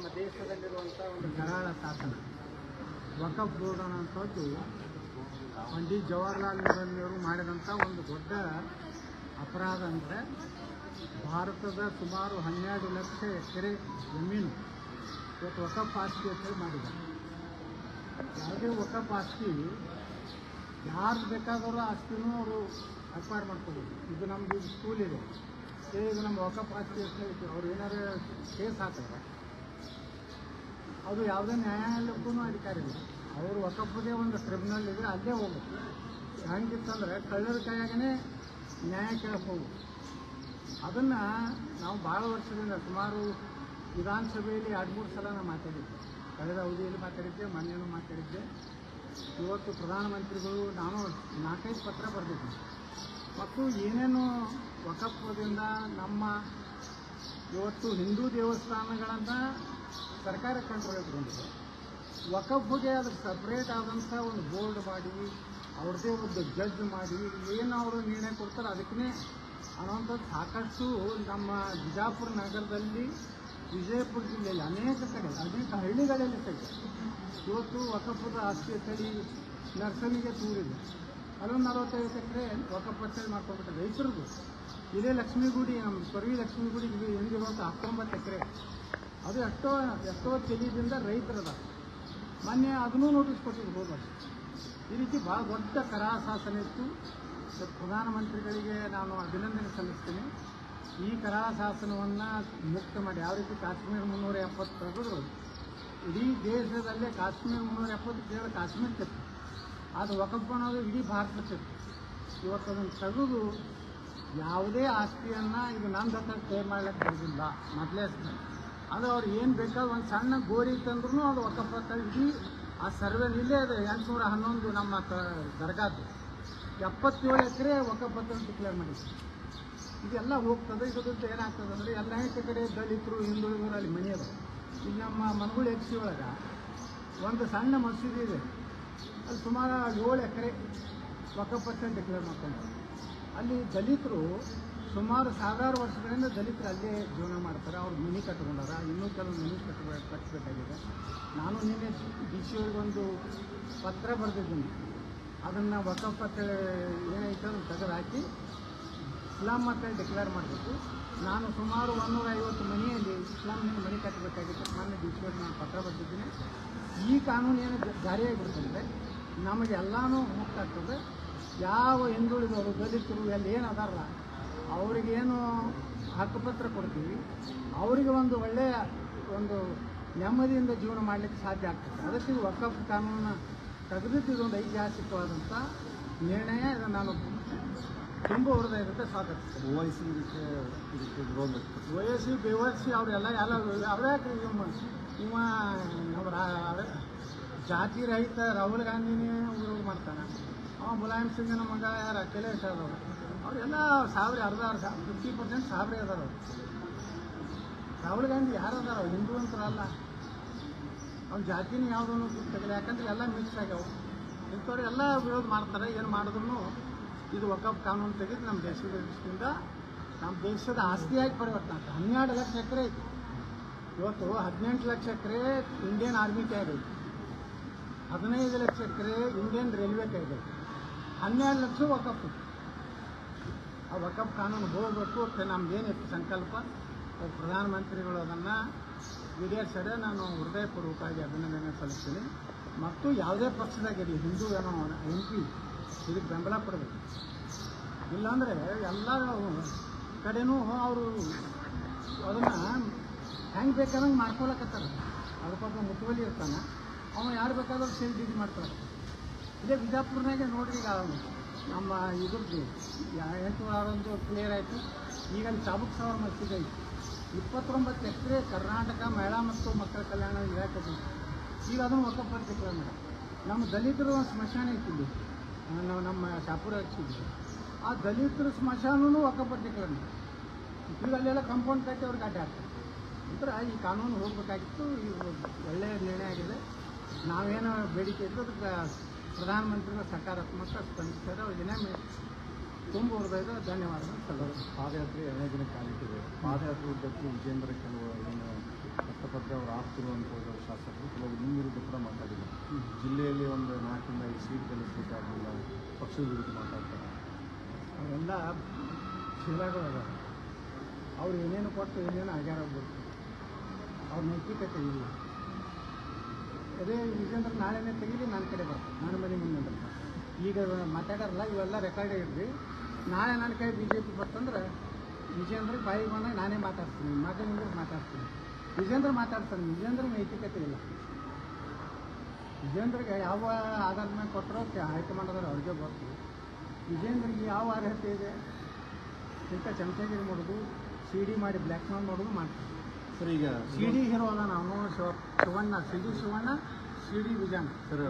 ನಮ್ಮ ದೇಶದಲ್ಲಿರುವಂಥ ಒಂದು ಕರಾಳ ಶಾಸನ. ವಕಫ್ ಬೋರ್ಡ್ ಅನ್ನೋಂಥದ್ದು ಪಂಡಿತ್ ಜವಾಹರ್ಲಾಲ್ ನೆಹರು ಮಾಡಿದಂಥ ಒಂದು ದೊಡ್ಡ ಅಪರಾಧ ಅಂದರೆ ಭಾರತದ ಸುಮಾರು ಹನ್ನೆರಡು ಲಕ್ಷ ಎಕರೆ ಜಮೀನು ಇವತ್ತು ವಕಫ್ ಆಸ್ತಿ ಅಂತ ಹೇಳಿ ಮಾಡಿದ್ದಾರೆ. ಯಾವುದೇ ವಕಫ್ ಆಸ್ತಿ ಯಾರು ಬೇಕಾದವರು ಆಸ್ತಿನೂ ಅವರು ಅಕ್ವೈರ್ ಮಾಡ್ಕೋಬೋದು. ಇದು ನಮ್ಮದು ಸ್ಕೂಲ್ ಇದೆ. ಇದು ನಮ್ಮ ವಕಫ್ ಆಸ್ತಿ ಅಂತ ಅವ್ರು ಏನಾದ್ರೂ ಕೇಸ್ ಹಾಕಿದ್ರೆ ಅದು ಯಾವುದೇ ನ್ಯಾಯಾಲಯಕ್ಕೂ ಅಧಿಕಾರ ಇಲ್ಲ. ಅವರು ಒಕ್ಕಪ್ಪದೇ ಒಂದು ಟ್ರಿಬ್ಯುನಲ್ ಇದೆ ಅಲ್ಲೇ ಹೋಗ್ಬೇಕು. ಹೆಂಗಿತ್ತಂದ್ರೆ ಕಳ್ಳರ ಕೈಯಾಗೇ ನ್ಯಾಯ ಕೇಳಕ್ಕೆ ಹೋಗ್ಬೇಕು. ಅದನ್ನು ನಾವು ಭಾಳ ವರ್ಷದಿಂದ ಸುಮಾರು ವಿಧಾನಸಭೆಯಲ್ಲಿ ಎರಡು, ಮೂರು ಸಲ ನಾನು ಮಾತಾಡಿದ್ದೆ ಕಳೆದ ಅವಧಿಯಲ್ಲಿ ಮಾತಾಡಿದ್ದೆ ಮೊನ್ನೆನೂ ಮಾತಾಡಿದ್ದೆ ಇವತ್ತು ಪ್ರಧಾನಮಂತ್ರಿಗಳು ನಾನು ನಾಲ್ಕೈದು ಪತ್ರ ಬರೆದಿದ್ದೆ ಮತ್ತು ಏನೇನು ಒಕ್ಕಪ್ಪದಿಂದ ನಮ್ಮ ಇವತ್ತು ಹಿಂದೂ ದೇವಸ್ಥಾನಗಳನ್ನು ಸರ್ಕಾರ ಕಂಟ್ರೋಲ್ ಇಟ್ಕೊಂಡಿದೆ ವಕಫ್ಗೆ ಅದಕ್ಕೆ ಸಪ್ರೇಟ್ ಆದಂಥ ಒಂದು ಬೋರ್ಡ್ ಮಾಡಿ, ಅವ್ರದ್ದೇ ಒಂದು ಜಡ್ಜ್ ಮಾಡಿ, ಏನು ಅವರು ನಿರ್ಣಯ ಕೊಡ್ತಾರೆ ಅದಕ್ಕೆ ಅನ್ನೋಂಥದ್ದು ಸಾಕಷ್ಟು ನಮ್ಮ ಬಿಜಾಪುರ ನಗರದಲ್ಲಿ ವಿಜಯಪುರ ಜಿಲ್ಲೆಯಲ್ಲಿ ಅನೇಕ ಕಡೆ, ಅನೇಕ ಹಳ್ಳಿಗಳಲ್ಲಿ ತೆಗೆ ಇವತ್ತು ವಕಫದ ಆಸ್ತಿ ತಳಿ ನರ್ಸರಿಗೆ ತೂರಿದೆ. ಅಲ್ಲೊಂದು ನಲವತ್ತೈದು ಎಕರೆ ವಕಪ್ಪ ಅಂತೇಳಿ ಮಾಡ್ಕೊಂಡ್ಬಿಟ್ಟು ರೈತರದು ಇದೇ ಲಕ್ಷ್ಮೀಗುಡಿ, ನಮ್ಮ ಸ್ವರ್ಗಿ ಲಕ್ಷ್ಮೀಗುಡಿ ಇದು ಹೆಂಗಿರುವಂಥ ಹತ್ತೊಂಬತ್ತು ಎಕರೆ. ಅದು ಎಷ್ಟೋ ಎಷ್ಟೋ ತೆಲಿದಿಂದ ರೈತರದ. ಮೊನ್ನೆ ಅದನ್ನೂ ನೋಟಿಸ್ ಕೊಟ್ಟಿದ್ದು ಹೋಗೋದು ಈ ರೀತಿ ಭಾಳ ದೊಡ್ಡ ಕರಾಸಾಸನ ಇತ್ತು. ಪ್ರಧಾನಮಂತ್ರಿಗಳಿಗೆ ನಾನು ಅಭಿನಂದನೆ ಸಲ್ಲಿಸ್ತೇನೆ. ಈ ಕರಾಶಾಸನವನ್ನು ಮುಕ್ತ ಮಾಡಿ, ಯಾವ ರೀತಿ ಕಾಶ್ಮೀರ ಮುನ್ನೂರ ಎಪ್ಪತ್ತು ತೆಗೆದ್ರು. ಇಡೀ ದೇಶದಲ್ಲೇ ಕಾಶ್ಮೀರ ಮುನ್ನೂರ ಎಪ್ಪತ್ತು ಕೇವಲ ಕಾಶ್ಮೀರಕ್ಕೆ ಅದು ಅನ್ನೋದು ಇಡೀ ಭಾರತಕ್ಕೆ ಇವತ್ತು ಅದನ್ನು ತೆಗೆದು ಯಾವುದೇ ಆಸ್ತಿಯನ್ನು ಇದು ನನ್ನ ಹತ್ರ ಕ್ಲೇಮ್ ಮಾಡಲಿಕ್ಕೆ ಬರೋದಿಲ್ಲ. ಮೊದಲೇ ಅದು ಅವ್ರು ಏನು ಬೇಕಾದ ಒಂದು ಸಣ್ಣ ಗೋರಿ ತಂದ್ರೂ ಅದು ಒಕ್ಕಪ್ಪ ತಂದು ಆ ಸರ್ವೆ ಇಲ್ಲೇ ಇದೆ. ಎಂಟುನೂರ ಹನ್ನೊಂದು ನಮ್ಮ ಕ- ದರ್ಗಾದ್ದು. ಎಪ್ಪತ್ತೇಳು ಎಕರೆ ಒಕ್ಕಪ್ಪ ಅಂತ ಡಿಕ್ಲೇರ್ ಮಾಡಿದ್ರು. ಇದೆಲ್ಲ ಹೋಗ್ತದೆ. ಇದ್ರದ್ದು ಏನಾಗ್ತದೆ ಅಂದರೆ ಎಲ್ಲ ಕಡೆ ದಲಿತರು ಹಿಂದುಳಿದ್ರು ಅಲ್ಲಿ ಮನೆ ಅದ ಇಲ್ಲಿ ನಮ್ಮ ಮನಗುಳ ಎಕ್ಸಿ ಒಳಗೆ ಒಂದು ಸಣ್ಣ ಮಸೀದಿ ಇದೆ. ಅಲ್ಲಿ ಸುಮಾರು ಏಳು ಎಕರೆ ಅಂತ ಡಿಕ್ಲೇರ್ ಮಾಡ್ಕೊಂಡು ಅಲ್ಲಿ ದಲಿತರು ಸುಮಾರು ಸಾವಿರಾರು ವರ್ಷಗಳಿಂದ ದಲಿತರು ಅಲ್ಲೇ ಜೀವನ ಮಾಡ್ತಾರೆ. ಅವ್ರು ಮನೆ ಕಟ್ಕೊಂಡಾರ ಇನ್ನೂ ಕೆಲವು ಮನೆ ಕಟ್ಟಬೇಕು ಕಟ್ಟಬೇಕಾಗಿದೆ ನಾನು ನಿನ್ನೆ ಡಿ ಸಿ ಅವ್ರಿಗೊಂದು ಪತ್ರ ಬರೆದಿದ್ದೀನಿ. ಅದನ್ನು ಅಂತೇಳಿ ಏನೈತೆ ಅದನ್ನು ತೆಗೆದು ಹಾಕಿ ಇಸ್ಲಾಂ ಅಂತೇಳಿ ಡಿಕ್ಲೇರ್ ಮಾಡಬೇಕು. ನಾನು ಸುಮಾರು ಒಂದೂರ ಐವತ್ತು ಮನೆಯಲ್ಲಿ ಇಸ್ಲಾಂನಿಂದ ಮನೆ ಕಟ್ಟಬೇಕಾಗಿತ್ತು ಮೊನ್ನೆ ಡಿ ಸಿ ನಾನು ಪತ್ರ ಬರೆದಿದ್ದೀನಿ. ಈ ಕಾನೂನು ಏನು ಜಾರಿಯಾಗಿಬಿಡ್ತಂದರೆ ನಮಗೆ ಎಲ್ಲನೂ ಮುಕ್ತ ಆಗ್ತದೆ ಯಾವ ಹಿಂದುಳಿದವರು, ದಲಿತರು, ಎಲ್ಲಿ ಏನು ಅದಾರಲ್ಲ ಅವರಿಗೇನು ಹಕ್ಕುಪತ್ರ ಕೊಡ್ತೀವಿ ಅವರಿಗೆ ಒಂದು ಒಳ್ಳೆಯ ಒಂದು ನೆಮ್ಮದಿಯಿಂದ ಜೀವನ ಮಾಡಲಿಕ್ಕೆ ಸಾಧ್ಯ ಆಗ್ತದೆ. ಅದಕ್ಕೆ ಇದು ವಕಫ್ ಕಾನೂನು ತೆಗೆದಿದ್ದು ಇದೊಂದು ಐತಿಹಾಸಿಕವಾದಂಥ ನಿರ್ಣಯ ಇದನ್ನು ನಾನು ತುಂಬ ಹೃದಯದಿಂದ ಸ್ವಾಗತಿಸ್ತೇನೆ. ಓವೈಸಿ ಇದಕ್ಕೆ ಇದಕ್ಕೆ ವಿರೋಧ ಅವರೆಲ್ಲ ಎಲ್ಲ ಅವರೇ ಇವ ಇವ ನಮ್ಮ ಜಾತಿ ರಹಿತ ರಾಹುಲ್ ಗಾಂಧಿನೇ ಉದ್ಯೋಗ ಮಾಡ್ತಾನೆ. ಅವ ಮುಲಾಯಂ ಸಿಂಗ್ನ ಮಗ ಯಾರು? ಅಖಿಲೇಶ್ ಯಾದವ್. ಅವರೆಲ್ಲ ಸಾವಿರ ಅರ್ಧ ಅರ್ಧ ಫಿಫ್ಟಿ ಪರ್ಸೆಂಟ್ ಸಾವಿರ ಅದಾರ ಅವ್ರು. ರಾಹುಲ್ ಗಾಂಧಿ ಯಾರು ಅದಾರ, ಹಿಂದೂ ಅಂತರಲ್ಲ ಅವ್ನ ಜಾತಿನ ಯಾವುದನ್ನು ಗೊತ್ತಾಗಿಲ್ಲ ಯಾಕಂದ್ರೆ ಎಲ್ಲ ಮಿಕ್ಸ್ ಆಗ್ಯಾವ. ಇಂಥವ್ರು ಎಲ್ಲ ವಿರೋಧ ಮಾಡ್ತಾರೆ, ಏನು ಮಾಡಿದ್ರು ಇದು ಒಕ್ಕಪ್ ಕಾನೂನು ತೆಗೆದು ನಮ್ಮ ದೇಶದ ದೃಷ್ಟಿಯಿಂದ ನಮ್ಮ ದೇಶದ ಆಸ್ತಿಯಾಗಿ ಪರಿವರ್ತನೆ ಆಗ್ತದೆ. ಹನ್ನೆರಡು ಲಕ್ಷ ಎಕರೆ ಐತಿ. ಇವತ್ತು ಹದಿನೆಂಟು ಲಕ್ಷ ಎಕರೆ ಇಂಡಿಯನ್ ಆರ್ಮಿ ಕೈಗೆ ಐತಿ ಹದಿನೈದು ಲಕ್ಷ ಎಕರೆ ಇಂಡಿಯನ್ ರೈಲ್ವೆ ಕೈಗೆ ಐತಿ ಹನ್ನೆರಡು ಲಕ್ಷ ಐತಿ. ಆ ವಕಫ್ ಕಾನೂನು ಹೋಗಬೇಕು ಅಂತ ನಮ್ದೇನಿತ್ತು ಸಂಕಲ್ಪ ಪ್ರಧಾನಮಂತ್ರಿಗಳು ಅದನ್ನು ಈಡೇರಿಸದೆ ನಾನು ಹೃದಯಪೂರ್ವಕವಾಗಿ ಅಭಿನಂದನೆ ಸಲ್ಲಿಸ್ತೀನಿ. ಮತ್ತು ಯಾವುದೇ ಪಕ್ಷದಾಗಿರಲಿ, ಹಿಂದೂ ಏನೋ ಎಂ ಪಿ ಇದಕ್ಕೆ ಬೆಂಬಲ ಕೊಡಬೇಕು. ಇಲ್ಲಾಂದರೆ ಎಲ್ಲ ಕಡೆನೂ ಅವರು ಅದನ್ನು ಹೆಂಗೆ ಬೇಕಾದಂಗೆ ಮಾಡ್ಕೊಳಕತ್ತಾರ. ಅದಕ್ಕೊಬ್ಬ ಮುತುವಲಿ ಇರ್ತಾನೆ. ಅವನು ಯಾರು ಬೇಕಾದ್ರೂ ಸೇರಿ ಡೀಲ್ ಮಾಡ್ತಾರೆ ಇದೇ ಬಿಜಾಪುರ್ನಾಗೆ ನೋಡ್ರಿ ಈಗ ನಮ್ಮ ಇದ್ರದ್ದು ಎಂಟು ಒಂದು ಕ್ಲಿಯರ್ ಆಯಿತು. ಈಗ ಚಾಬುಕ್ ಸಾವಿರ ಮಸೀದಿ ಐತಿ. ಇಪ್ಪತ್ತೊಂಬತ್ತು ಎಕರೆ ಕರ್ನಾಟಕ ಮಹಿಳಾ ಮತ್ತು ಮಕ್ಕಳ ಕಲ್ಯಾಣ ಇಲಾಖೆ ಈಗ ಅದನ್ನು ವಕಫ್ ಮೇಡಮ್. ನಮ್ಮ ದಲಿತರು ಒಂದು ಸ್ಮಶಾನ ಐತಿ ನಾವು ನಮ್ಮ ಶಾಪುರ ಹಚ್ಚಿದ್ವಿ ಆ ದಲಿತರ ಸ್ಮಶಾನೂ ಮಾಡಿ ಈಗ ಅಲ್ಲೆಲ್ಲ ಕಂಪೌಂಡ್ ಕಟ್ಟಿ ಅವ್ರಿಗೆ ಅಡ್ಡ ಹಾಕ್ತಾರೆ. ನಂತರ ಈ ಕಾನೂನು ಹೋಗಬೇಕಾಗಿತ್ತು. ಈಗ ಒಳ್ಳೆಯ ನಿರ್ಣಯ ಆಗಿದೆ. ನಾವೇನು ಬೇಡಿಕೆ ಇತ್ತು ಅದಕ್ಕೆ ಪ್ರಧಾನಮಂತ್ರಿಗಳು ಸಕಾರಾತ್ಮಕ ಸ್ಪಂದಿಸಿದ್ದಾರೆ ಅವ್ರಿಗೆ ತುಂಬ ಹೃದಯದ ಧನ್ಯವಾದಗಳು. ಸಲ್ಲೋದು ಪಾದಯಾತ್ರೆ ಎರಡನೇ ದಿನ ಕಾಲಿಟ್ಟಿದೆ. ಪಾದಯಾತ್ರೆ ಉದ್ದಕ್ಕೂ ವಿಜೇಂದ್ರ ಕೆಲವು ಏನು ಕಷ್ಟಪಟ್ಟು ಅವರು ಆಗ್ತಿರು ಆಗ್ತಿರುವಂಥದ್ದು ಶಾಸಕರು ಕೆಲವು ನಿಮ್ಮ ವಿರುದ್ಧ ಕೂಡ ಮಾತಾಡಿದ್ರು. ಜಿಲ್ಲೆಯಲ್ಲಿ ಒಂದು ನಾಲ್ಕರಿಂದ ಐದು ಸೀಟ್ ಗೆಲ್ಲಿಸಲಿಕ್ಕೆ ಆಗಲಿಲ್ಲ. ಪಕ್ಷದ ವಿರುದ್ಧ ಮಾತಾಡ್ತಾರೆ. ಅವೆಲ್ಲ ಶಿಲಾಗಳು ಅದಾವ. ಅವ್ರು ಏನೇನು ಕೊಟ್ಟು ಏನೇನು ಆಗ್ಯಾರ ಅವ್ರ ನೈತಿಕತೆ ಇಲ್ಲ. ಅದೇ ವಿಜೇಂದ್ರ ನಾಳೆನೇ ತೆಗೀಲಿ ನನ್ನ ಕಡೆ ಬರ್ತದೆ ನನ್ನ ಮನೆ ಮುಂದೆ ಈಗ ಮಾತಾಡೋರಲ್ಲ, ಇವೆಲ್ಲ ರೆಕಾರ್ಡ್ ಇಡ್ರಿ ನಾಳೆ ನನ್ನ ಕೈ ಬಿ ಜೆ ಪಿ ಬರ್ತಂದ್ರೆ ವಿಜೇಂದ್ರ ಬಾಯಿಗೆ ಬಂದಾಗ ನಾನೇ ಮಾತಾಡ್ತೀನಿ. ಮಾತಾಡಿದ್ರೆ ಮಾತಾಡ್ತೀನಿ. ವಿಜೇಂದ್ರ ಮಾತಾಡ್ತಾನೆ. ವಿಜೇಂದ್ರ ನೈತಿಕತೆ ಇಲ್ಲ. ವಿಜೇಂದ್ರಿಗೆ ಯಾವ ಆಧಾರದ ಮೇಲೆ ಕೊಟ್ಟರೋ ಅದ್ರ ಅವ್ರಿಗೆ ಬರ್ತೀವಿ ವಿಜೇಂದ್ರಿಗೆ ಯಾವ ಅರ್ಹತೆ ಇದೆ? ಇಂಥ ಚಮಚಗಿರಿ ಮಾಡೋದು? ಸಿ ಮಾಡಿ ಬ್ಲ್ಯಾಕ್ ಮೇಲ್ ಮಾಡೋದು ಮಾಡ್ತಾರೆ. ಸರ್ ಈಗ ಸಿ ಡಿ ಹೀರೋ ಅದ ನಾವು Shiva Shivanna C D Shivanna C D Vijayanna. Sir